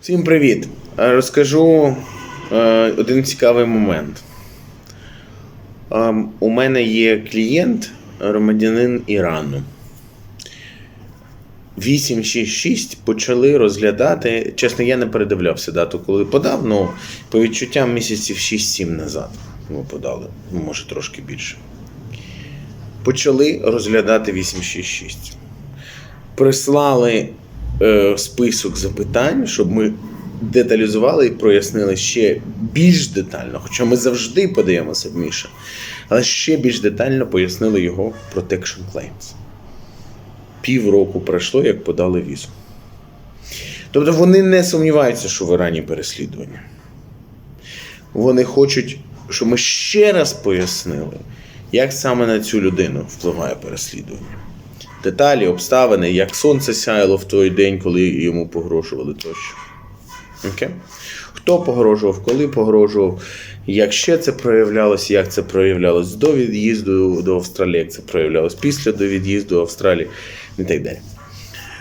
Всім привіт! Е, Розкажу е, один цікавий момент. Ем, у мене є клієнт, громадянин Ірану. 866 почали розглядати. Чесно, я не передивлявся дату, коли подав, але по відчуттям місяців 6-7 назад ми подали, ну, може трошки більше. Почали розглядати 866. Прислали е, список запитань, щоб ми деталізували і прояснили ще більш детально, хоча ми завжди подаємо Міша, але ще більш детально пояснили його protection claims. Півроку пройшло, як подали візу. Тобто вони не сумніваються, що в Ірані переслідування. Вони хочуть, щоб ми ще раз пояснили, як саме на цю людину впливає переслідування деталі, обставини, як сонце сяяло в той день, коли йому погрожували тощо. Окей? Хто погрожував, коли погрожував, як ще це проявлялося, як це проявлялось до від'їзду до Австралії, як це проявлялось після до від'їзду до Австралії і так далі.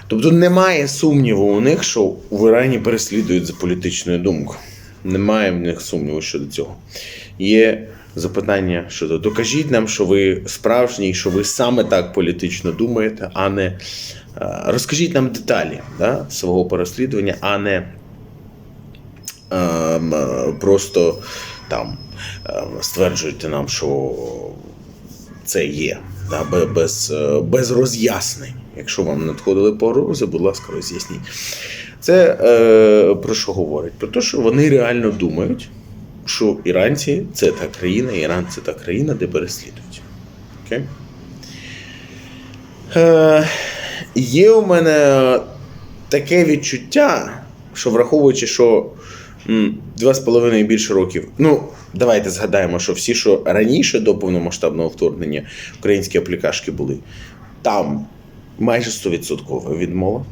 Тобто немає сумніву у них, що в Ірані переслідують за політичною думкою. Немає в них сумніву щодо цього. Є запитання щодо докажіть нам, що ви справжній, що ви саме так політично думаєте, а не е, розкажіть нам деталі да, свого переслідування, а не ем, е, просто там е, стверджуйте нам, що це є. Да, без, е, без роз'яснень. Якщо вам надходили погрози, будь ласка, роз'ясніть. Це е, про що говорить? Про те, що вони реально думають, що іранці це та країна, Іран це та країна, де переслідують. Окей? Е, є у мене таке відчуття, що враховуючи, що два з половиною більше років. Ну, давайте згадаємо, що всі, що раніше до повномасштабного вторгнення українські аплікашки були, там майже 100% відмова.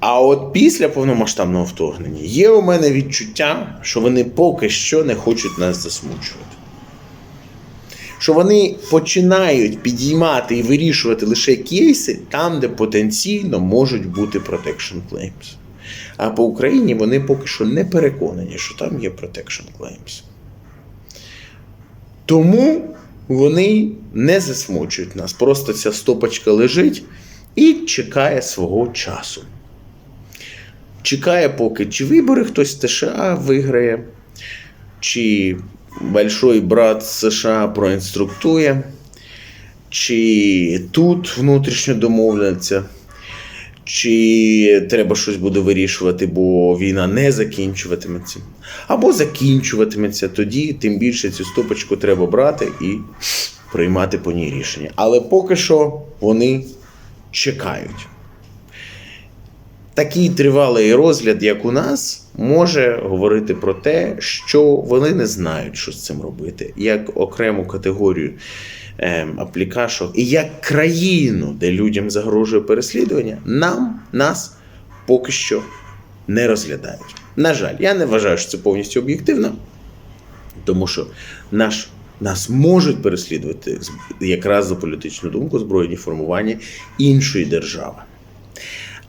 А от після повномасштабного вторгнення є у мене відчуття, що вони поки що не хочуть нас засмучувати. Що вони починають підіймати і вирішувати лише кейси там, де потенційно можуть бути protection claims. А по Україні вони поки що не переконані, що там є protection claims. Тому вони не засмучують нас. Просто ця стопочка лежить і чекає свого часу. Чекає, поки чи вибори хтось з США виграє, чи большой брат США проінструктує, чи тут внутрішньо домовляться, чи треба щось буде вирішувати, бо війна не закінчуватиметься. Або закінчуватиметься, тоді тим більше цю стопочку треба брати і приймати по ній рішення. Але поки що вони чекають. Такий тривалий розгляд, як у нас, може говорити про те, що вони не знають, що з цим робити, як окрему категорію ем, аплікашок, і як країну, де людям загрожує переслідування, нам нас поки що не розглядають. На жаль, я не вважаю, що це повністю об'єктивно, тому що наш. Нас можуть переслідувати якраз за політичну думку збройні формування іншої держави.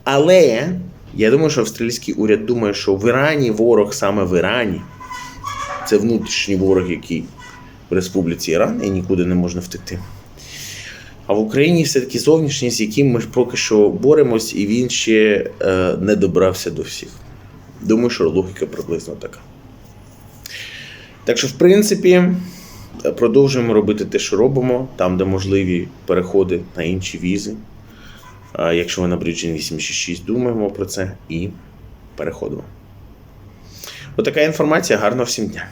Але я думаю, що австралійський уряд думає, що в Ірані ворог саме в Ірані. Це внутрішній ворог, який в Республіці Іран і нікуди не можна втекти. А в Україні все-таки зовнішній, з яким ми поки що боремось, і він ще е, не добрався до всіх. Думаю, що логіка приблизно така. Так що, в принципі, продовжуємо робити те, що робимо, там, де можливі переходи на інші візи. Якщо ви на Bridging 866, думаємо про це і переходимо. Отака інформація. Гарного всім дня.